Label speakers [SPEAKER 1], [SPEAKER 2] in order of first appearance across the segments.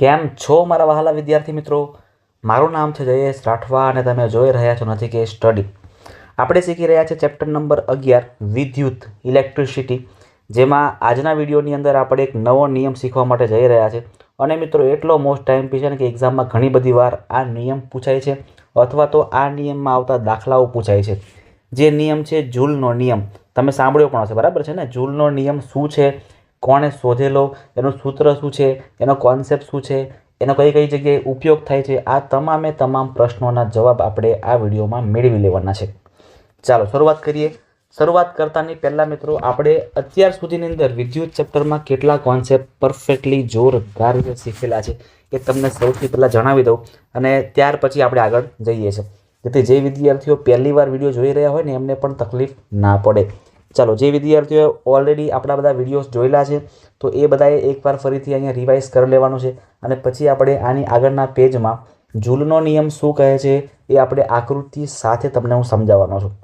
[SPEAKER 1] કેમ છો મારા વહાલા વિદ્યાર્થી મિત્રો? મારું નામ છે જયેશ રાઠવા અને તમે જોઈ રહ્યા છો નથી કે સ્ટડી. આપણે શીખી રહ્યા છે ચેપ્ટર નંબર અગિયાર, વિદ્યુત ઇલેક્ટ્રિસિટી, જેમાં આજના વિડીયોની અંદર આપણે એક નવો નિયમ શીખવા માટે જઈ રહ્યા છે અને મિત્રો, એટલો મોસ્ટ ટાઈમ પી છે ને કે એક્ઝામમાં ઘણી બધી વાર આ નિયમ પૂછાય છે, અથવા તો આ નિયમમાં આવતા દાખલાઓ પૂછાય છે. જે નિયમ છે જૂલનો નિયમ. તમે સાંભળ્યો પણ હશે, બરાબર છે ને? જૂલનો નિયમ શું છે? કોણે શોધેલો, એનું સૂત્ર શું છે, એનો કોન્સેપ્ટ શું છે, એનો કઈ કઈ જગ્યાએ ઉપયોગ થાય છે, આ તમામે તમામ પ્રશ્નોના જવાબ આપણે આ વિડીયોમાં મેળવી લેવાના છે. ચાલો શરૂઆત કરીએ. શરૂઆત કરતાની પહેલાં મિત્રો, આપણે અત્યાર સુધીની અંદર વિદ્યુત ચેપ્ટરમાં કેટલા કોન્સેપ્ટ પરફેક્ટલી જોરદાર શીખેલા છે, એ તમને સૌથી પહેલાં જણાવી દઉં અને ત્યાર પછી આપણે આગળ જઈએ છીએ. જેથી જે વિદ્યાર્થીઓ પહેલી વાર વીડિયો જોઈ રહ્યા હોય ને, એમને પણ તકલીફ ના પડે. ચાલો, જે વિદ્યાર્થીઓએ ઓલરેડી આપણા બધા વિડીયોઝ જોયેલા છે, તો એ બધાએ એકવાર ફરીથી અહીંયા રિવાઇઝ કરી લેવાનું છે અને પછી આપણે આની આગળના પેજમાં જૂલનો નિયમ શું કહે છે એ આપણે આકૃતિ સાથે તમને હું સમજાવવાનો છું.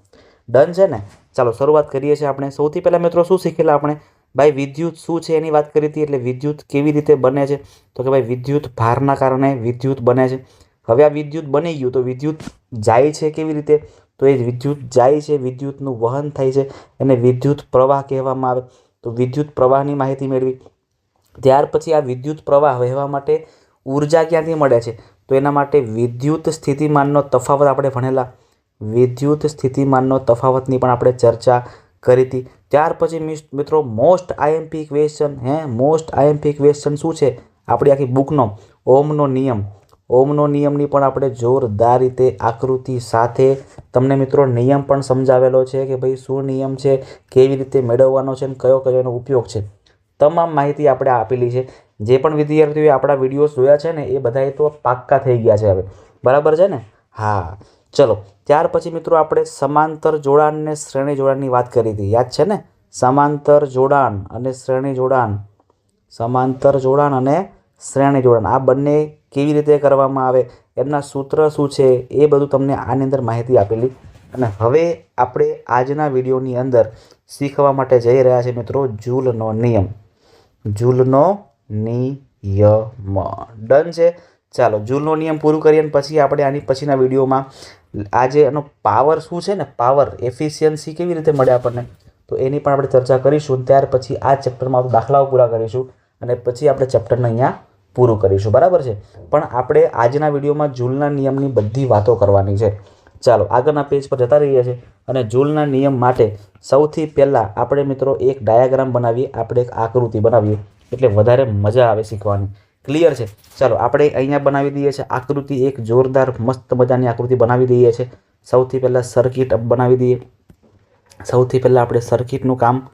[SPEAKER 1] ડન છે ને? ચાલો, શરૂઆત કરીએ છીએ આપણે. સૌથી પહેલાં મિત્રો શું શીખેલા આપણે? ભાઈ, વિદ્યુત શું છે એની વાત કરી હતી, એટલે વિદ્યુત કેવી રીતે બને છે? તો કે ભાઈ, વિદ્યુત ભારના કારણે વિદ્યુત બને છે. હવે આ વિદ્યુત બની ગયું, તો વિદ્યુત જાય છે કેવી રીતે? તો એ વિદ્યુત જાય છે, વિદ્યુતનું વહન થાય છે એને વિદ્યુત પ્રવાહ કહેવામાં આવે. તો વિદ્યુત પ્રવાહની માહિતી મેળવી. ત્યાર પછી આ વિદ્યુત પ્રવાહ વહેવા માટે ઊર્જા ક્યાંથી મળે છે? તો એના માટે વિદ્યુત સ્થિતિમાનનો તફાવત આપણે ભણેલા. વિદ્યુત સ્થિતિમાનનો તફાવતની પણ આપણે ચર્ચા કરી હતી. ત્યાર પછી મિત્રો મોસ્ટ આઈએમપી ક્વેશ્ચન હે? મોસ્ટ આઈએમપી ક્વેશ્ચન શું છે? આપણી આખી બુકનો ઓમનો નિયમ. ઓમનો નિયમની પણ આપણે જોરદાર રીતે આકૃતિ સાથે તમને મિત્રો નિયમ પણ સમજાવેલો છે કે ભાઈ શું નિયમ છે, કેવી રીતે મેળવવાનો છે અને કયો કયો એનો ઉપયોગ છે. તમામ માહિતી આપણે આપેલી છે. જે પણ વિદ્યાર્થીઓએ આપણા વિડીયોઝ જોયા છે ને એ બધાએ તો પાક્કા થઈ ગયા છે હવે. બરાબર છે ને? હા. ચલો, ત્યાર પછી મિત્રો આપણે સમાંતર જોડાણ અને શ્રેણી જોડાણની વાત કરી હતી. યાદ છે ને? સમાંતર જોડાણ અને શ્રેણી જોડાણ. સમાંતર જોડાણ અને શ્રેણી જોડાણ. આ બંને કેવી રીતે કરવામાં આવે, એમના સૂત્ર શું છે, એ બધું તમને આની અંદર માહિતી આપેલી. અને હવે આપણે આજના વિડીયોની અંદર શીખવા માટે જઈ રહ્યા છે મિત્રો જૂલનો નિયમ. જૂલનો નિયમ. ડન છે? ચાલો, જૂલનો નિયમ પૂરું કરીએ અને પછી આપણે આની પછીના વિડીયોમાં આજે એનો પાવર શું છે ને? પાવર એફિશિયન્સી કેવી રીતે મળે આપણને? તો એની પણ આપણે ચર્ચા કરીશું. ત્યાર પછી આ ચેપ્ટરમાં દાખલાઓ પૂરા કરીશું. અને પછી આપણે ચેપ્ટરને અહીંયા પૂરું કરીશું, બરાબર છે? પણ આપણે આજના વિડીયોમાં જૂલના નિયમની બધી વાતો કરવાની છે. ચાલો, આગળના પેજ પર જતા રહીએ છીએ અને જૂલના નિયમ માટે સૌથી પહેલાં આપણે મિત્રો એક ડાયાગ્રામ બનાવીએ, આપણે એક આકૃતિ બનાવીએ, એટલે વધારે મજા આવે શીખવાની. ક્લિયર છે? ચાલો, આપણે અહીંયા બનાવી દઈએ છીએ આકૃતિ એક, જોરદાર, મસ્ત મજાની આકૃતિ બનાવી દઈએ છીએ. સૌથી પહેલાં સર્કિટ બનાવી દઈએ. સૌથી પહેલાં આપણે સર્કિટનું કામ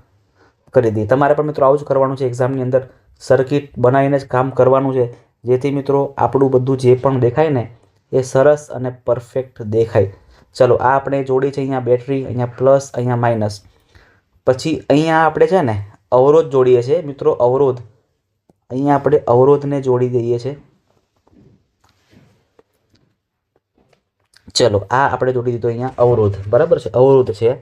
[SPEAKER 1] કરી દઈએ તમારે પણ મિત્રો આવું જ કરવાનું છે એક્ઝામની અંદર. સર્કિટ બનાવીને જ કામ કરવાનું છે. જેથી મિત્રો આપણું બધું જે પણ દેખાય ને, એ સરસ અને પરફેક્ટ દેખાય. ચલો, આ આપણે જોડી છે અહીંયા બેટરી અહીંયા પ્લસ અહીંયા માઇનસ પછી અહીંયા આપણે છે ને, અવરોધ જોડીએ છીએ. મિત્રો, અવરોધ. અહીંયા આપણે અવરોધને જોડી દઈએ છીએ. ચલો, આ આપણે જોડી દીધો અહીંયા અવરોધ. બરાબર છે? અવરોધ છે.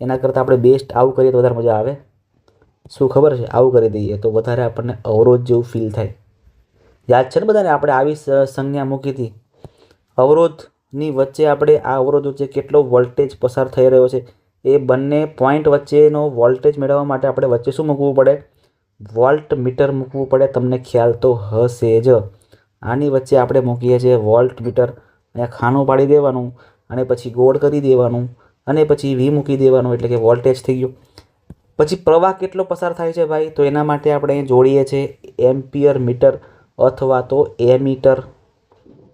[SPEAKER 1] એના કરતાં આપણે બેસ્ટ આવું કરીએ તો વધારે મજા આવે. શું ખબર છે? આવું કરી દઈએ તો વધારે આપણને અવરોધ જેવું ફીલ થાય. યાદ છે ને બધાને? આપણે આવી સંજ્ઞા મૂકી હતી. અવરોધની વચ્ચે આપણે આ અવરોધ વચ્ચે કેટલો વોલ્ટેજ પસાર થઈ રહ્યો છે? એ બંને પોઈન્ટ વચ્ચેનો વોલ્ટેજ મેળવવા માટે આપણે વચ્ચે શું મૂકવું પડે? વોલ્ટ મીટર મૂકવું પડે. તમને ખ્યાલ તો હશે જ. આની વચ્ચે આપણે મૂકીએ છીએ વોલ્ટ મીટર અહીંયા ખાનું પાડી દેવાનું અને પછી ગોળ કરી દેવાનું અને પછી વી મૂકી દેવાનું એટલે કે વોલ્ટેજ થઈ ગયું. પછી પ્રવાહ કેટલો પસાર થાય છે ભાઈ? તો એના માટે આપણે જોડીએ છીએ એમ્પિયર મીટર અથવા તો એ મીટર.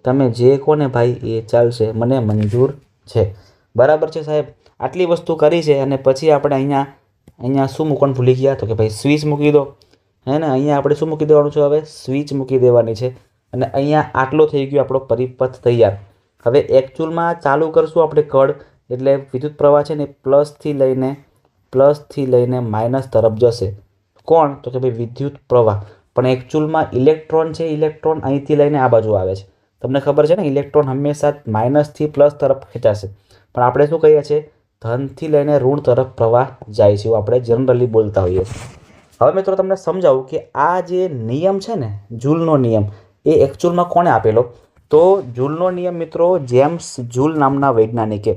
[SPEAKER 1] તમે જે કોને ભાઈ, એ ચાલશે. મને મંજૂર છે. બરાબર છે સાહેબ? આટલી વસ્તુ કરી છે અને પછી આપણે અહીંયા અહીંયા શું મૂકવાનું ભૂલી ગયા? તો કે ભાઈ સ્વિચ મૂકી દો. હે ને? અહીંયા આપણે શું મૂકી દેવાનું છે હવે? સ્વિચ મૂકી દેવાની છે. અને અહીંયા આટલો થઈ ગયો આપણો પરિપથ તૈયાર. હવે એકચ્યુઅલમાં ચાલુ કરશું આપણે કડ એટલે વિદ્યુત પ્રવાહ છે ને પ્લસથી લઈને પ્લસથી લઈને માઇનસ તરફ જશે. કોણ? તો કે ભાઈ વિદ્યુત પ્રવાહ. પણ એકચ્યુઅલમાં ઇલેક્ટ્રોન છે, ઇલેક્ટ્રોન અહીંથી લઈને આ બાજુ આવે છે. તમને ખબર છે ને, ઇલેક્ટ્રોન હંમેશા માઇનસથી પ્લસ તરફ ખેંચાશે. પણ આપણે શું કહીએ છીએ? ધનથી લઈને ઋણ તરફ પ્રવાહ જાય છે એવું આપણે જનરલી બોલતા હોઈએ હવે મિત્રો તમને સમજાવું કે આ જે નિયમ છે ને, જૂલનો નિયમ, એ એકચ્યુઅલમાં કોણે આપેલો? તો જૂલનો નિયમ મિત્રો, જેમ્સ જૂલ નામના વૈજ્ઞાનિકે.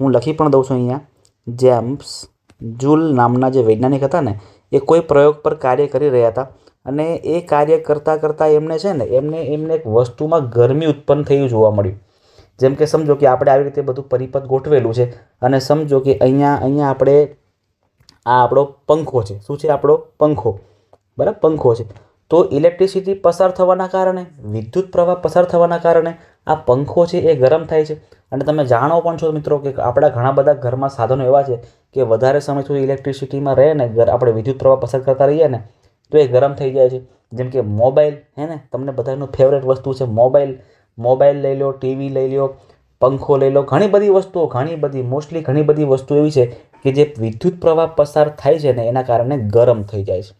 [SPEAKER 1] હું લખી પણ દઉં છું અહીંયા. જેમ્સ જૂલ નામના જે વૈજ્ઞાનિક હતા ને, એ કોઈ પ્રયોગ પર કાર્ય કરી રહ્યા હતા. અને એ કાર્ય કરતાં કરતાં એમને છે ને, એમને એમને એક વસ્તુમાં ગરમી ઉત્પન્ન થયું જોવા મળ્યું. જેમ કે સમજો કે આપણે આવી રીતે બધું પરિપથ ગોઠવેલું છે અને સમજો કે અહીંયા અહીંયા આપણે આ આપણો પંખો છે. શું છે આપણો પંખો? બરાબર, પંખો છે. તો ઇલેક્ટ્રિસિટી પસાર થવાના કારણે, વિદ્યુત પ્રવાહ પસાર થવાના કારણે આ પંખો છે એ ગરમ થાય છે. અને તમે જાણો પણ છો મિત્રો કે આપણા ઘણા બધા ઘરમાં સાધનો એવા છે કે વધારે સમય સુધી ઇલેક્ટ્રિસિટીમાં રહે ને આપણે વિદ્યુત પ્રવાહ પસાર કરતા રહીએ ને, તો એ ગરમ થઈ જાય છે. જેમ કે મોબાઈલ, હે ને? તમને બધાનું ફેવરેટ વસ્તુ છે મોબાઈલ. મોબાઈલ લઈ લો, ટીવી લઈ લો, પંખો લઈ લો, ઘણી બધી વસ્તુઓ, ઘણી બધી, મોસ્ટલી ઘણી બધી વસ્તુ એવી છે કે જે વિદ્યુત પ્રવાહ પસાર થાય છે ને એના કારણે ગરમ થઈ જાય છે.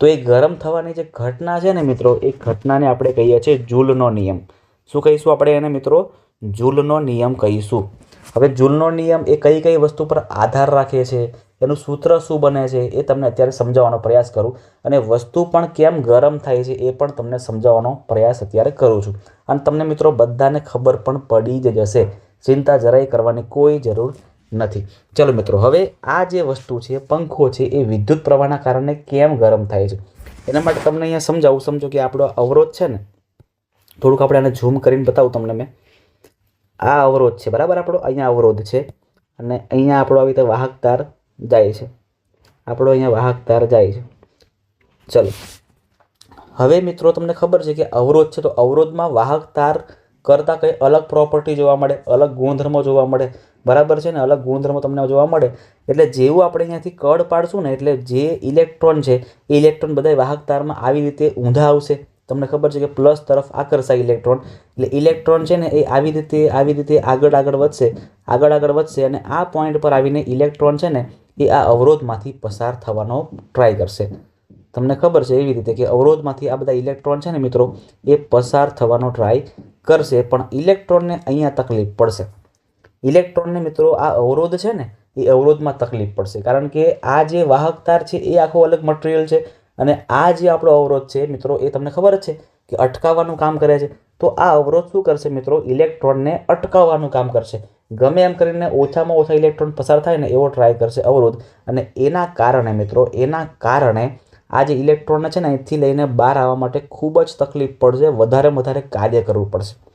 [SPEAKER 1] તો એ ગરમ થવાની જે ઘટના છે ને મિત્રો, એ ઘટનાને આપણે કહીએ છીએ જૂલનો નિયમ. શું કહીશું આપણે એને મિત્રો? જૂલનો નિયમ કહીશું. હવે જૂલનો નિયમ એ કઈ કઈ વસ્તુ પર આધાર રાખે છે? એનું સૂત્ર શું બને છે? એ તમને અત્યારે સમજાવવાનો પ્રયાસ કરું. અને વસ્તુ પણ કેમ ગરમ થાય છે એ પણ તમને સમજાવવાનો પ્રયાસ અત્યારે કરું છું. અને તમને મિત્રો બધાને ખબર પણ પડી જ જશે. ચિંતા જરાય કરવાની કોઈ જરૂર નથી. ચલો મિત્રો, હવે આ જે વસ્તુ છે, પંખો છે, એ વિદ્યુત પ્રવાહના કારણે કેમ ગરમ થાય છે? એના માટે તમને અહીંયા સમજાવું. સમજો કે આપણો અવરોધ છે ને થોડુંક આપણે આને ઝૂમ કરીને બતાવું તમને મેં. આ અવરોધ છે, બરાબર? આપણો અહીંયા અવરોધ છે અને અહીંયા આપણો આવી રીતે વાહક તાર જાય છે. આપણો અહીંયા વાહક તાર જાય છે. ચલો. હવે મિત્રો તમને ખબર છે કે અવરોધ છે તો અવરોધમાં વાહક તાર કરતાં કંઈ અલગ પ્રોપર્ટી જોવા મળે, અલગ ગુણધર્મો જોવા મળે. બરાબર છે ને? અલગ ગુણધર્મો તમને જોવા મળે. એટલે જેવું આપણે અહીંયાથી કડ પાડશું ને, એટલે જે ઇલેક્ટ્રોન છે, એ ઇલેક્ટ્રોન બધા વાહક તારમાં આવી રીતે ઊંધા આવશે. તમને ખબર છે કે પ્લસ તરફ આકર્ષાય ઇલેક્ટ્રોન. એટલે ઇલેક્ટ્રોન છે ને એ આવી રીતે આવી રીતે આગળ આગળ વધશે, આગળ આગળ વધશે અને આ પોઈન્ટ પર આવીને ઇલેક્ટ્રોન છે ને એ આ અવરોધમાંથી પસાર થવાનો ટ્રાય કરશે. તમને ખબર છે એવી રીતે કે અવરોધમાંથી આ બધા ઇલેક્ટ્રોન છે ને મિત્રો, એ પસાર થવાનો ટ્રાય કરશે, પણ ઇલેક્ટ્રોનને અહીંયા તકલીફ પડશે. ઇલેક્ટ્રોનને મિત્રો આ અવરોધ છે ને એ અવરોધમાં તકલીફ પડશે, કારણ કે આ જે વાહક તાર છે એ આખો અલગ મટીરિયલ છે. અને આ જે આપણો અવરોધ છે મિત્રો, એ તમને ખબર જ છે કે અટકાવવાનું કામ કરે છે. તો આ અવરોધ શું કરશે મિત્રો? ઇલેક્ટ્રોનને અટકાવવાનું કામ કરશે. ગમે એમ કરીને ઓછામાં ઓછા ઇલેક્ટ્રોન પસાર થાય ને એવો ટ્રાય કરશે અવરોધ. અને એના કારણે મિત્રો, એના કારણે આ જે ઇલેક્ટ્રોન છે ને અહીંથી લઈને બહાર આવવા માટે ખૂબ જ તકલીફ પડશે. વધારે વધારે કાર્ય કરવું પડશે.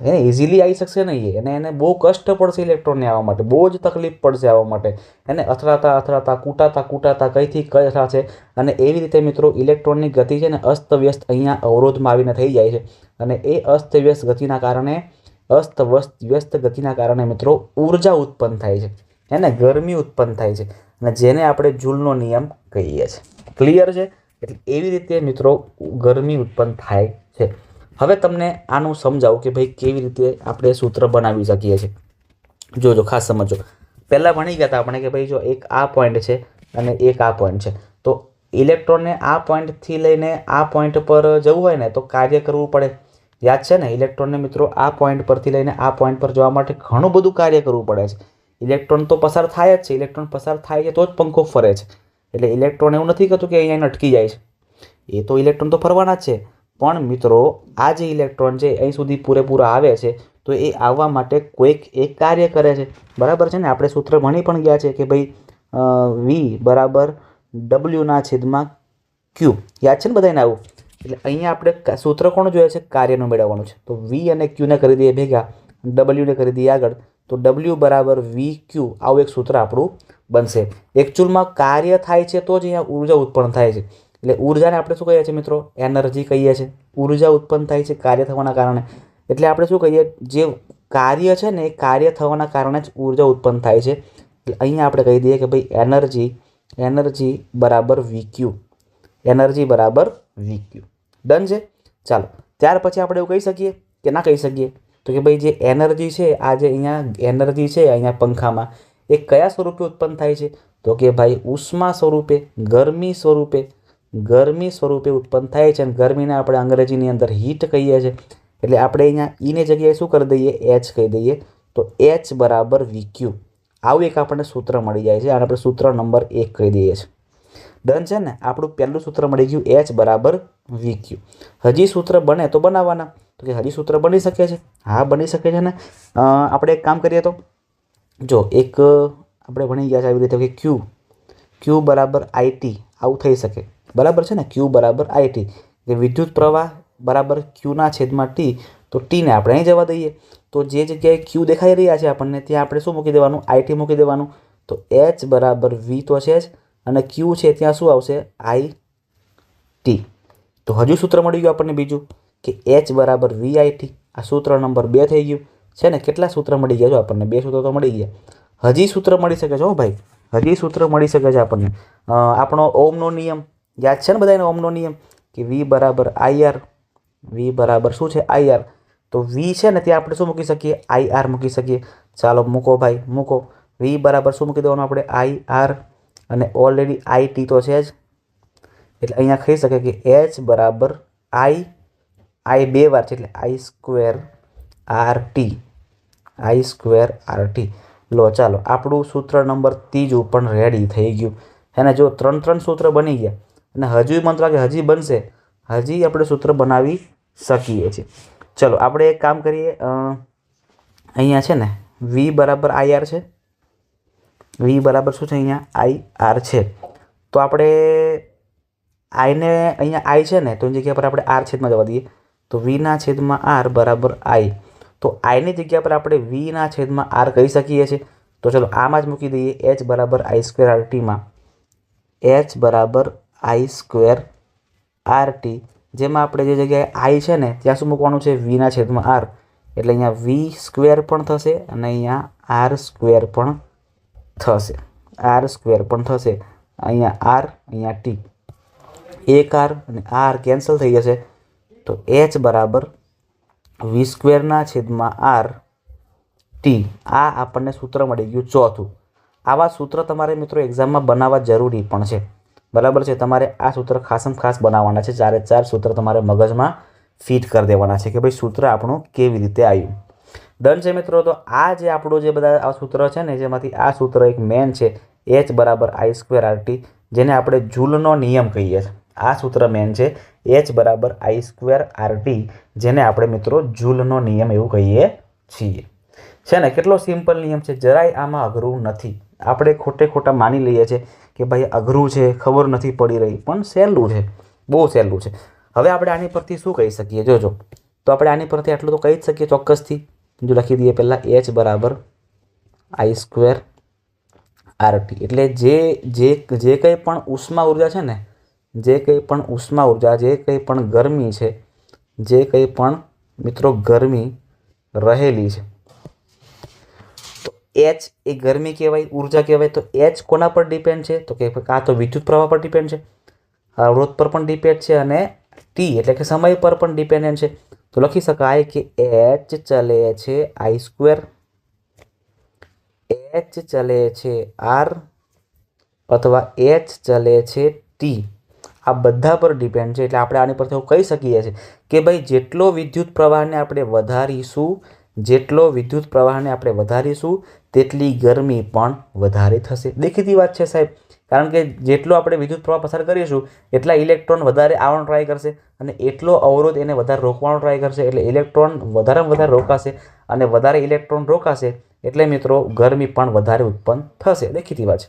[SPEAKER 1] એને ઇઝીલી આવી શકશે નહીં એને એને બહુ કષ્ટ પડશે ઇલેક્ટ્રોનને આવવા માટે. બહુ જ તકલીફ પડશે આવવા માટે. એને અથડાતા અથડાતા, કૂટાતા કૂટાતા કઈથી કઈ છે? અને એવી રીતે મિત્રો ઇલેક્ટ્રોનની ગતિ છે ને અસ્તવ્યસ્ત અહીંયા અવરોધમાં આવીને થઈ જાય છે. અને એ અસ્તવ્યસ્ત ગતિના કારણે, અસ્તવ્યસ્ત વ્યસ્ત ગતિના કારણે મિત્રો ઊર્જા ઉત્પન્ન થાય છે. એને ગરમી ઉત્પન્ન થાય છે. અને જેને આપણે જૂલનો નિયમ કહીએ છીએ. ક્લિયર છે? એટલે એવી રીતે મિત્રો ગરમી ઉત્પન્ન થાય છે. હવે તમને આનું સમજાવું કે ભાઈ કેવી રીતે આપણે સૂત્ર બનાવી શકીએ છીએ. જોજો ખાસ સમજો પહેલાં ભણી ગયા હતા આપણે કે ભાઈ જો એક આ પોઈન્ટ છે અને એક આ પોઈન્ટ છે. તો ઇલેક્ટ્રોનને આ પોઈન્ટથી લઈને આ પોઈન્ટ પર જવું હોય ને તો કાર્ય કરવું પડે. યાદ છે ને? ઇલેક્ટ્રોનને મિત્રો આ પોઈન્ટ પરથી લઈને આ પોઈન્ટ પર જવા માટે ઘણું બધું કાર્ય કરવું પડે છે. ઇલેક્ટ્રોન તો પસાર થાય જ છે. ઇલેક્ટ્રોન પસાર થાય છે તો જ પંખો ફરે છે. એટલે ઇલેક્ટ્રોન એવું નથી કહેતું કે અહીંયા અટકી જાય છે. એ તો ઇલેક્ટ્રોન તો ફરવાના જ છે. પણ મિત્રો, આ જે ઇલેક્ટ્રોન છે, અહીં સુધી પૂરેપૂરા આવે છે, તો એ આવવા માટે કોઈક એક કાર્ય કરે છે. બરાબર છે ને? આપણે સૂત્ર ભણી પણ ગયા છે કે ભાઈ વી બરાબર ડબલ્યુના છેદમાં ક્યુ યાદ છે ને બધાને આવું? એટલે અહીંયા આપણે સૂત્ર કોણ જોઈએ છે? કાર્યનું મેળવવાનું છે. તો વી અને ક્યુને કરી દઈએ ભેગા ડબલ્યુને કરી દઈએ આગળ. તો ડબલ્યુ બરાબર વી ક્યુ આવું એક સૂત્ર આપણું બનશે. એકચ્યુઅલમાં કાર્ય થાય છે તો જ અહીંયા ઊર્જા ઉત્પન્ન થાય છે. એટલે ઉર્જાને આપણે શું કહીએ છીએ મિત્રો? એનર્જી કહીએ છીએ. ઊર્જા ઉત્પન્ન થાય છે કાર્ય થવાના કારણે. એટલે આપણે શું કહીએ? જે કાર્ય છે ને એ કાર્ય થવાના કારણે જ ઊર્જા ઉત્પન્ન થાય છે. એટલે અહીંયા આપણે કહી દઈએ કે ભાઈ એનર્જી એનર્જી બરાબર વીક્યુ. એનર્જી બરાબર વીક્યુ. ડન છે? ચાલો. ત્યાર પછી આપણે એવું કહી શકીએ કે ના કહી શકીએ. તો કે ભાઈ જે એનર્જી છે, આ જે અહીંયા એનર્જી છે અહીંયા પંખામાં, એ કયા સ્વરૂપે ઉત્પન્ન થાય છે? તો કે ભાઈ ઉષ્મા સ્વરૂપે, ગરમી સ્વરૂપે ગરમી સ્વરૂપે ઉત્પન્ન થાય છે અને ગરમીને આપણે અંગ્રેજીની અંદર હીટ કહીએ છીએ. એટલે આપણે અહીંયા ઈની જગ્યાએ શું કરી દઈએ? એચ કહી દઈએ. તો એચ બરાબર વીક્યુ આવું એક આપણને સૂત્ર મળી જાય છે. અને આપણે સૂત્ર નંબર એક કહી દઈએ છીએ. ડન છે ને? આપણું પહેલું સૂત્ર મળી ગયું એચ બરાબર વી ક્યુ હજી સૂત્ર બને તો બનાવવાના. તો કે હજી સૂત્ર બની શકે છે? હા, બની શકે છે ને? આપણે એક કામ કરીએ તો. જો, એક આપણે ભણી ગયા છે આવી રીતે કે ક્યુ ક્યુ બરાબર આઈટી આવું થઈ શકે. બરાબર છે ને? ક્યુ બરાબર આઈટી કે વિદ્યુત પ્રવાહ બરાબર ક્યુના છેદમાં ટી તો ટીને આપણે અહીં જવા દઈએ. તો જે જગ્યાએ ક્યુ દેખાઈ રહ્યા છે આપણને, ત્યાં આપણે શું મૂકી દેવાનું? આઈટી મૂકી દેવાનું. તો એચ બરાબર વી તો છે જ, અને ક્યુ છે ત્યાં શું આવશે? આઈ ટી તો હજુ સૂત્ર મળી ગયું આપણને બીજું, કે એચ બરાબર વી આઈ ટી આ સૂત્ર નંબર બે થઈ ગયું. છે ને? કેટલા સૂત્ર મળી ગયા છો આપણને? બે સૂત્રો તો મળી ગયા. હજી સૂત્ર મળી શકે છે હો ભાઈ. હજી સૂત્ર મળી શકે છે આપણને. આપણો ઓમનો નિયમ યાદ છે ને બધાને ઓમનો નિયમ કે વી બરાબર આઈઆર વી બરાબર શું છે આઈઆર તો વી છે ને ત્યાં આપણે શું મૂકી શકીએ? આઈઆર મૂકી શકીએ. ચાલો મૂકો ભાઈ, મૂકો. વી બરાબર શું મૂકી દેવાનું આપણે? આઈઆર અને ઓલરેડી આઈ ટી તો છે જ. એટલે અહીંયા કહી શકે કે એચ બરાબર આઈ આઈ બે વાર છે એટલે I square R T. I square R T. લો, ચાલો આપણું સૂત્ર નંબર ત્રીજું પણ રેડી થઈ ગયું. એને જો ત્રણ ત્રણ સૂત્ર બની ગયા અને હજુ મંત્ર કે હજી બનશે, હજી આપણે સૂત્ર બનાવી શકીએ છીએ. ચલો, આપણે એક કામ કરીએ અહીંયા છે ને વી બરાબર આઈ આર છે. વી બરાબર શું છે અહીંયા? આઈ આર છે. તો આપણે આઈને અહીંયા આઈ છે ને, તો એની જગ્યા પર આપણે આર છેદમાં જવા દઈએ. તો વીના છેદમાં આર બરાબર આઈ તો આઈની જગ્યા પર આપણે વીના છેદમાં આર કહી શકીએ છીએ. તો ચલો, આમાં જ મૂકી દઈએ એચ બરાબર આઈ સ્ક્વેર આર ટીમાં એચ બરાબર આઈ સ્ક્વેર આર ટી. જેમાં આપણે જે જગ્યાએ આઈ છે ને, ત્યાં શું મૂકવાનું છે? વીના છેદમાં આર એટલે અહીંયા વી સ્ક્વેર પણ થશે અને અહીંયા આર સ્ક્વેર પણ થશે. આર સ્ક્વેર પણ થશે. અહીંયા આર અહીંયા ટી એક આર અને આર કેન્સલ થઈ જશે. તો એચ બરાબર વી સ્ક્વેરના છેદમાં આર ટી આ આપણને સૂત્ર મળી ગયું ચોથું. આવા સૂત્ર તમારે મિત્રો એક્ઝામમાં બનાવવા જરૂરી પણ છે. બરાબર છે? તમારે આ સૂત્ર ખાસમ ખાસ બનાવવાના છે. ચારે ચાર સૂત્ર તમારે મગજમાં ફિટ કરી દેવાના છે કે ભાઈ સૂત્ર આપણું કેવી રીતે આવ્યું. ડન છે મિત્રો? તો આ જે આપણું જે બધા આ સૂત્ર છે ને, જેમાંથી આ સૂત્ર એક મેન છે એચ બરાબર આઈ સ્ક્વેર આર ટી જેને આપણે જૂલનો નિયમ કહીએ છીએ. આ સૂત્ર મેન છે એચ બરાબર આઈ સ્ક્વેર આરટી જેને આપણે મિત્રો જૂલનો નિયમ એવું કહીએ છીએ. છે ને? કેટલો સિમ્પલ નિયમ છે? જરાય આમાં અઘરું નથી. આપણે ખોટે ખોટા માની લઈએ છીએ. કે ભાઈ અઘરું છે, ખબર નથી પડી રહી, પણ સહેલું છે, બહુ સહેલું છે. હવે આપણે આની પરથી શું કહી શકીએ? જોજો. તો આપણે આની પરથી આટલું તો કહી જ શકીએ ચોક્કસથી. જો લખી દઈએ પહેલાં એચ બરાબર આઈ સ્ક્વેર આરટી એટલે જે જે જે કંઈ પણ ઉષ્મા ઊર્જા છે ને, જે કંઈ પણ ઉષ્મા ઊર્જા, જે કંઈ પણ ગરમી છે, જે કંઈ પણ મિત્રો ગરમી રહેલી છે. એચ એ ગરમી કહેવાય, ઊર્જા કહેવાય, તો એચ કોના પર ડિપેન્ડ છે? તો કે કાં તો વિદ્યુત પ્રવાહ પર ડિપેન્ડ છે. અવરોધ પર પણ ડિપેન્ડ છે અને ટી એટલે કે સમય પર પણ ડિપેન્ડન્ટ છે. તો લખી શકાય કે એચ ચલે છે આઈ સ્ક્વેર એચ ચલે છે આર અથવા એચ ચલે છે ટી આ બધા પર ડિપેન્ડ છે. એટલે આપણે આની પરથી કહી શકીએ છીએ કે ભાઈ જેટલો વિદ્યુત પ્રવાહને આપણે વધારીશું જેટલો વિદ્યુત પ્રવાહને આપણે વધારીશું, તેટલી ગરમી પણ વધારે થશે. દેખીતી વાત છે સાહેબ, કારણ કે જેટલો આપણે વિદ્યુત પ્રવાહ પસાર કરીશું, એટલા ઇલેક્ટ્રોન વધારે આવવાનો ટ્રાય કરશે અને એટલો અવરોધ એને વધારે રોકવાનો ટ્રાય કરશે. એટલે ઇલેક્ટ્રોન વધારેમાં વધારે રોકાશે અને વધારે ઇલેક્ટ્રોન રોકાશે એટલે મિત્રો ગરમી પણ વધારે ઉત્પન્ન થશે. દેખીતી વાત છે.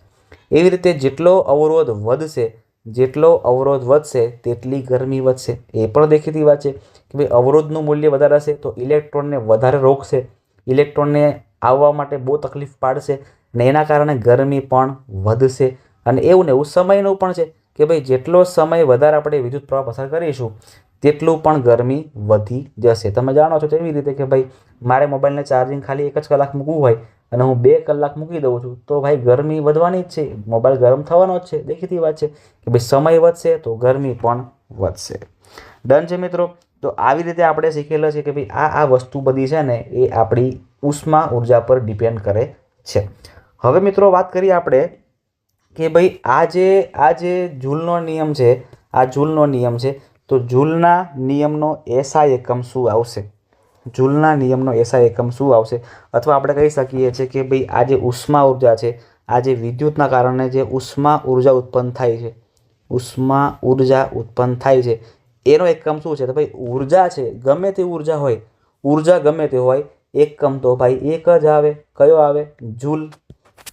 [SPEAKER 1] એવી રીતે જેટલો અવરોધ વધશે જેટલો અવરોધ વધશે, તેટલી ગરમી વધશે. એ પણ દેખીતી વાત છે કે ભાઈ અવરોધનું મૂલ્ય વધારે હશે તો ઇલેક્ટ્રોનને વધારે રોકશે. ઇલેક્ટ્રોનને આવવા માટે બહુ તકલીફ પાડશે ને એના કારણે ગરમી પણ વધશે. અને એવું ને એવું સમયનું પણ છે કે ભાઈ જેટલો સમય વધારે આપણે વિદ્યુત પ્રવાહ પસાર કરીશું, તેટલું પણ ગરમી વધી જશે. તમે જાણો છો તેવી રીતે કે ભાઈ મારે મોબાઈલને ચાર્જિંગ ખાલી એક જ કલાક મૂકવું હોય અને હું બે કલાક મૂકી દઉં છું. તો ભાઈ ગરમી વધવાની જ છે. મોબાઈલ ગરમ થવાનો જ છે. દેખીતી વાત છે કે ભાઈ સમય વધશે તો ગરમી પણ વધશે. ડન છે મિત્રો. તો આવી રીતે આપણે શીખેલા છે કે ભાઈ આ આ વસ્તુ બધી છે ને એ આપણી ઉષ્મા ઊર્જા પર ડિપેન્ડ કરે છે. હવે મિત્રો વાત કરીએ આપણે કે ભાઈ આ જે આ જે જૂલનો નિયમ છે, આ જૂલનો નિયમ છે, તો જૂલના નિયમનો એસઆઈ એકમ શું આવશે? જૂલના નિયમનો એસઆઈ એકમ શું આવશે? અથવા આપણે કહી શકીએ છીએ કે ભાઈ આ જે ઉષ્મા ઊર્જા છે, આ જે વિદ્યુતના કારણે જે ઉષ્મા ઊર્જા ઉત્પન્ન થાય છે, ઉષ્મા ઊર્જા ઉત્પન્ન થાય છે, એનો એકમ શું છે? તો ભાઈ ઊર્જા છે, ગમે તે ઊર્જા હોય, ઊર્જા ગમે તે હોય, એકમ તો ભાઈ એક જ આવે. કયો આવે? જૂલ.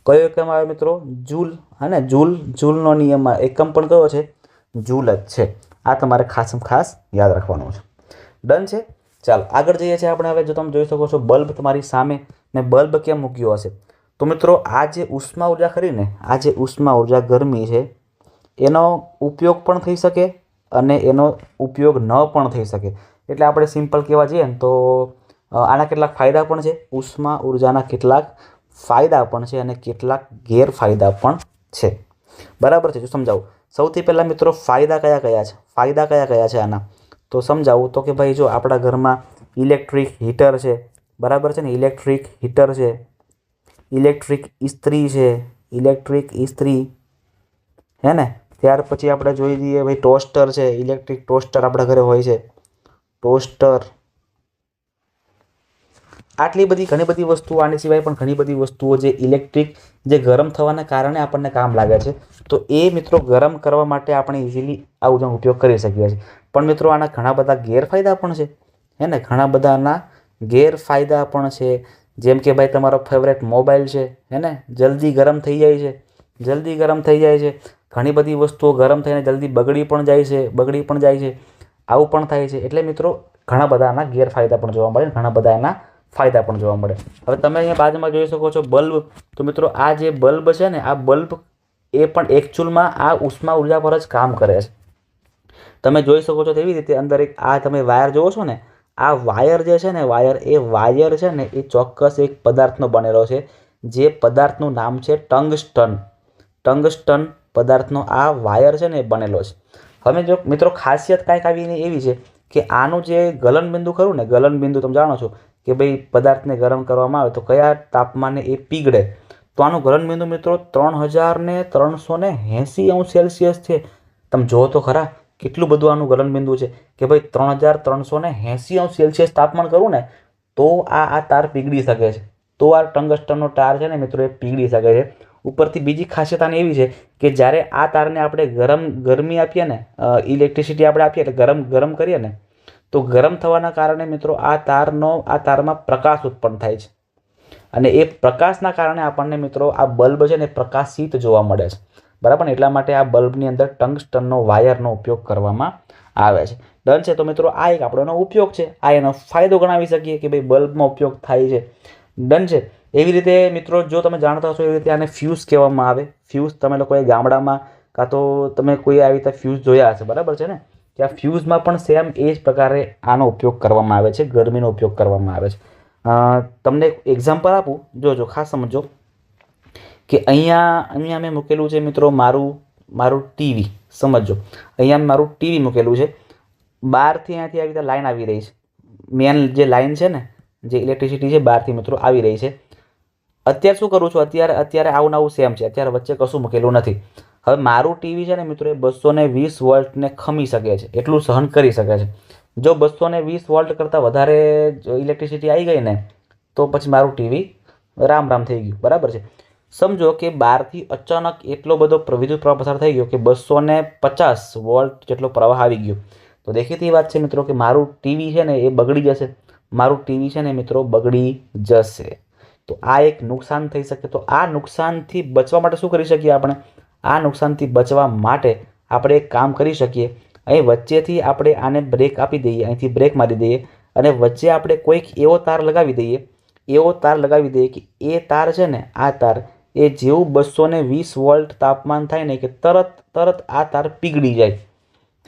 [SPEAKER 1] કયો એકમ આવે મિત્રો? જૂલ. અને જૂલ, જૂલનો નિયમ એકમ પણ કયો છે? જૂલ જ છે. આ તમારે ખાસ ખાસ યાદ રાખવાનું છે. ડન છે? ચાલો, આગળ જઈએ છીએ આપણે હવે. જો તમે જોઈ શકો છો, બલ્બ તમારી સામે મેં બલ્બ કેમ મૂક્યો હશે? તો મિત્રો, આ જે ઉષ્મા ઊર્જા ખરી ને, આ જે ઉષ્મા ઊર્જા ગરમી છે, એનો ઉપયોગ પણ થઈ શકે અને એનો ઉપયોગ ન પણ થઈ શકે. એટલે આપણે સિમ્પલ કહેવા જઈએ ને તો આના કેટલાક ફાયદા પણ છે. ઉષ્મા ઉર્જાના કેટલાક ફાયદા પણ છે અને કેટલાક ગેરફાયદા પણ છે. બરાબર છે? જો સમજાવું. સૌથી પહેલાં મિત્રો, ફાયદા કયા કયા છે? ફાયદા કયા કયા છે આના? તો સમજાવું તો કે ભાઈ જો આપણા ઘરમાં ઇલેક્ટ્રિક હીટર છે, બરાબર છે ને? ઇલેક્ટ્રિક હીટર છે, ઇલેક્ટ્રિક ઇસ્ત્રી છે, ઇલેક્ટ્રિક ઇસ્ત્રી, હે ને? ત્યાર પછી આપણે જોઈ દઈએ ભાઈ ટોસ્ટર છે, ઇલેક્ટ્રિક ટોસ્ટર આપણા ઘરે હોય છે. ટોસ્ટર. આટલી બધી ઘણી બધી વસ્તુઓ, આની સિવાય પણ ઘણી બધી વસ્તુઓ જે ઇલેક્ટ્રિક જે ગરમ થવાના કારણે આપણને કામ લાગે છે. તો એ મિત્રો ગરમ કરવા માટે આપણે ઇઝીલી આ ઉર્જાનો ઉપયોગ કરી શકીએ છીએ. પણ મિત્રો, આના ઘણા બધા ગેરફાયદા પણ છે. હે ને? ઘણા બધાના ગેરફાયદા પણ છે. જેમ કે ભાઈ, તમારો ફેવરેટ મોબાઈલ છે. હે ને? જલ્દી ગરમ થઈ જાય છે. જલ્દી ગરમ થઈ જાય છે. ઘણી બધી વસ્તુઓ ગરમ થઈને જલ્દી બગડી પણ જાય છે, બગડી પણ જાય છે. આવું પણ થાય છે. એટલે મિત્રો, ઘણા બધાના ગેરફાયદા પણ જોવા મળે ઘણા બધા એના ફાયદા પણ જોવા મળે. હવે તમે અહીંયા બાજુમાં જોઈ શકો છો બલ્બ. તો મિત્રો, આ જે બલ્બ છે ને, આ બલ્બ એ પણ એકચ્યુઅલમાં આ ઉષ્મા ઊર્જા પર જ કામ કરે છે. તમે જોઈ શકો છો તેવી રીતે અંદર એક આ તમે વાયર જોવો છો ને, આ વાયર જે છે ને, વાયર એ વાયર છે ને, એ ચોક્કસ એક પદાર્થનો બનેલો છે, જે પદાર્થનું નામ છે ટંગસ્ટન. ટંગસ્ટન પદાર્થનો આ વાયર છે ને, એ બનેલો છે. હવે જો મિત્રો, ખાસિયત કાંઈક આવીને એવી છે કે આનું જે ગલનબિંદુ ખરું ને, ગલનબિંદુ તમે જાણો છો કે ભાઈ પદાર્થને ગરમ કરવામાં આવે તો કયા તાપમાને એ પીગળે? તો આનું ગલનબિંદુ મિત્રો ત્રણ હજાર ને ત્રણસો ને એંસી અંશ સેલ્સિયસ છે. તમે જુઓ તો ખરા, કેટલું બધું આનું ગલનબિંદુ છે કે ભાઈ ત્રણ હજાર ત્રણસો ને એંસી અંશ સેલ્સિયસ તાપમાન કરું ને, તો આ આ તાર પીગળી શકે છે. તો આ ટંગસ્ટનનો તાર છે ને મિત્રો, એ પીગળી શકે છે. ઉપરથી બીજી ખાસિયત આની એવી છે કે જ્યારે આ તારને આપણે ગરમ ગરમી આપીએ ને ઇલેક્ટ્રિસિટી આપણે આપીએ એટલે ગરમ ગરમ કરીએ ને તો ગરમ થવાના કારણે મિત્રો આ તારનો, આ તારમાં પ્રકાશ ઉત્પન્ન થાય છે. અને એ પ્રકાશના કારણે આપણને મિત્રો આ બલ્બ છે ને પ્રકાશિત જોવા મળે છે. બરાબર એટલા માટે આ બલ્બની અંદર ટંગસ્ટનનો, વાયરનો ઉપયોગ કરવામાં આવે છે. ડન છે. તો મિત્રો આ એક આપણો એનો ઉપયોગ છે. આ એનો ફાયદો ગણાવી શકીએ કે ભાઈ બલ્બમાં ઉપયોગ થાય છે. ડન છે. એવી રીતે મિત્રો જો તમે જાણતા હશો એવી રીતે આને ફ્યુઝ કહેવામાં આવે. ફ્યુઝ તમે લોકોએ ગામડામાં કાં તો તમે કોઈ આવી રીતે ફ્યુઝ જોયા હશે. બરાબર છે ને? આ ફ્યુઝમાં પણ સેમ એ જ પ્રકારે આનો ઉપયોગ કરવામાં આવે છે, ગરમીનો ઉપયોગ કરવામાં આવે છે. તમને એક્ઝામ્પલ આપું. જોજો ખાસ સમજો કે અહીંયા અહીંયા મેં મૂકેલું છે મિત્રો મારું મારું ટીવી. સમજો. અહીંયા મારું ટીવી મૂકેલું છે. બહારથી અહીંયાથી આવી રીતે લાઈન આવી રહી છે. મેન જે લાઈન છે ને, જે ઇલેક્ટ્રિસિટી છે બહારથી મિત્રો આવી રહી છે. અત્યારે શું કરું છું? અત્યારે અત્યારે આવું નવું સેમ છે. અત્યારે વચ્ચે કશું મૂકેલું નથી. હવે મારું ટીવી છે ને મિત્રો એ બસો ને વીસ વોલ્ટને ખમી શકે છે, એટલું સહન કરી શકે છે. જો બસો ને વીસ વોલ્ટ કરતાં વધારે ઇલેક્ટ્રિસિટી આવી ગઈ ને, તો પછી મારું ટીવી રામ રામ થઈ ગયું, બરાબર છે? સમજો કે બહારથી અચાનક એટલો બધો વિદ્યુત પ્રવાહ પસાર થઈ ગયો કે બસો ને પચાસ વોલ્ટ જેટલો પ્રવાહ આવી ગયો. તો દેખીતી વાત છે મિત્રો કે મારું ટીવી છે ને એ બગડી જશે. મારું ટીવી છે ને મિત્રો બગડી જશે. તો આ એક નુકસાન થઈ શકે. તો આ નુકસાનથી બચવા માટે શું કરી શકીએ આપણે? આ નુકસાનથી બચવા માટે આપણે એક કામ કરી શકીએ. અહીં વચ્ચેથી આપણે આને બ્રેક આપી દઈએ, અહીંથી બ્રેક મારી દઈએ અને વચ્ચે આપણે કોઈક એવો તાર લગાવી દઈએ. એવો તાર લગાવી દઈએ કે એ તાર છે ને, આ તાર, એ જેવું બસો ને વીસ વોલ્ટ તાપમાન થાય ને કે તરત તરત આ તાર પીગળી જાય.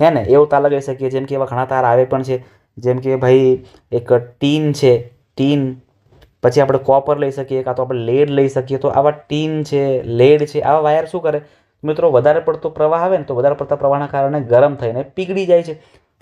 [SPEAKER 1] હે ને? એવો તાર લગાવી શકીએ. જેમ કે એવા ઘણા તાર આવે પણ છે. જેમ કે ભાઈ એક ટીન છે, ટીન. પછી આપણે કોપર લઈ શકીએ કાં તો આપણે લેડ લઈ શકીએ. તો આવા ટીન છે, લેડ છે, આવા વાયર શું કરે? મિત્રો, વધારે પડતો પ્રવાહ આવે ને તો વધારે પડતા પ્રવાહના કારણે ગરમ થઈને પીગળી જાય છે.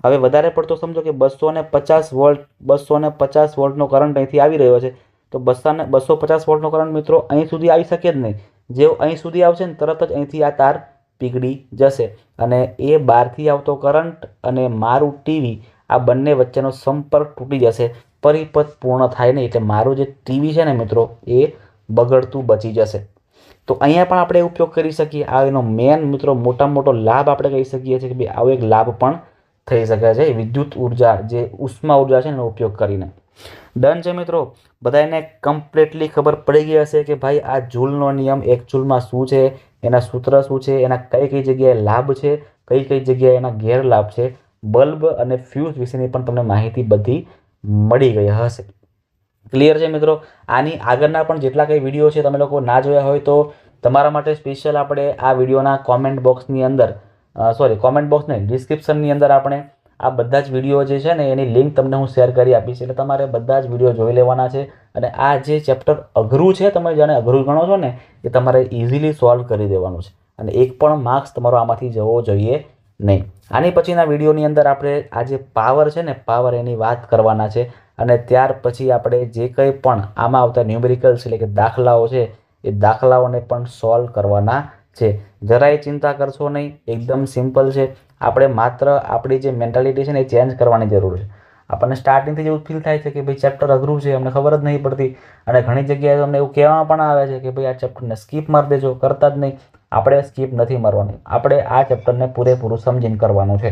[SPEAKER 1] હવે વધારે પડતો સમજો કે બસો ને પચાસ વોલ્ટ, બસો ને પચાસ વોલ્ટનો કરંટ અહીંથી આવી રહ્યો છે. તો બસો ને બસો પચાસ વોલ્ટનો કરંટ મિત્રો અહીં સુધી આવી શકે જ નહીં. જેવો અહીં સુધી આવશે ને તરત જ અહીંથી આ તાર પીગળી જશે. અને એ બહારથી આવતો કરંટ અને મારું ટીવી આ બંને વચ્ચેનો સંપર્ક તૂટી જશે. પરિપથ પૂર્ણ થાય નહીં એટલે મારું જે ટીવી છે ને મિત્રો, એ બગડતું બચી જશે. તો અહીંયા પણ આપણે ઉપયોગ કરી શકીએ. આ એનો મેન મિત્રો મોટા મોટો લાભ આપણે કહી શકીએ છીએ કે ભાઈ આવો એક લાભ પણ થઈ શકે છે. વિદ્યુત ઊર્જા, જે ઉષ્મા ઊર્જા છે એનો ઉપયોગ કરીને. ડન છે મિત્રો. બધાને કમ્પ્લીટલી ખબર પડી ગઈ હશે કે ભાઈ આ જૂલનો નિયમ એક જૂલમાં શું છે, એના સૂત્ર શું છે, એના કઈ કઈ જગ્યાએ લાભ છે, કઈ કઈ જગ્યાએ એના ગેરલાભ છે. બલ્બ અને ફ્યુઝ વિશેની પણ તમને માહિતી બધી મળી ગઈ હશે. ક્લિયર છે મિત્રો? આની આગળના પણ જેટલા કંઈ વીડિયો છે તમે લોકો ના જોયા હોય તો તમારા માટે સ્પેશિયલ આપણે આ વિડીયોના કોમેન્ટ બોક્સની અંદર સોરી કોમેન્ટ બોક્સ નહીં ડિસ્ક્રિપ્શનની અંદર આપણે આ બધા જ વીડિયો જે છે ને એની લિંક તમને હું શેર કરી આપીશ. એટલે તમારે બધા જ વીડિયો જોઈ લેવાના છે અને આ જે ચેપ્ટર અઘરું છે, તમે જાણે અઘરું ગણો છો ને, એ તમારે ઇઝીલી સોલ્વ કરી દેવાનું છે. અને એક પણ માર્ક્સ તમારો આમાંથી જવો જોઈએ નહીં. આની પછીના વિડીયોની અંદર આપણે આ જે પાવર છે ને પાવર એની વાત કરવાના છે. અને ત્યાર પછી આપણે જે કંઈ પણ આમાં આવતા ન્યુમેરિકલ્સ એટલે કે દાખલાઓ છે, એ દાખલાઓને પણ સોલ્વ કરવાના છે. જરાય ચિંતા કરશો નહીં, એકદમ સિમ્પલ છે. આપણે માત્ર આપણી જે મેન્ટાલિટી છે ને, એ ચેન્જ કરવાની જરૂર છે. આપણને સ્ટાર્ટિંગથી જેવું ફીલ થાય છે કે ભાઈ ચેપ્ટર અઘરું છે, અમને ખબર જ નહીં પડતી. અને ઘણી જગ્યાએ અમને એવું કહેવામાં પણ આવે છે કે ભાઈ આ ચેપ્ટરને સ્કીપ મારી દેજો, કરતા જ નહીં. આપણે સ્કીપ નથી મારવાની. આપણે આ ચેપ્ટરને પૂરેપૂરું સમજીને કરવાનું છે.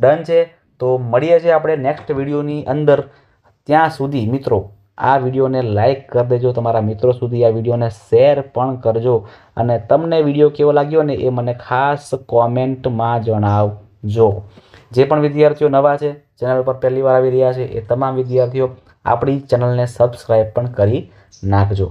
[SPEAKER 1] ડન છે? તો મળીએ છીએ આપણે નેક્સ્ટ વિડીયોની અંદર. ત્યાં સુધી મિત્રો, આ વિડીયોને લાઇક કરી દેજો. તમારા મિત્રો સુધી આ વિડીયોને શેર પણ કરજો. અને તમને વીડિયો કેવો લાગ્યો ને એ મને ખાસ કોમેન્ટમાં જણાવજો. જે પણ વિદ્યાર્થીઓ નવા છે, ચેનલ પર પહેલી વાર આવી રહ્યા છે, એ તમામ વિદ્યાર્થીઓ આપણી ચેનલને સબસ્ક્રાઈબ પણ કરી નાખજો.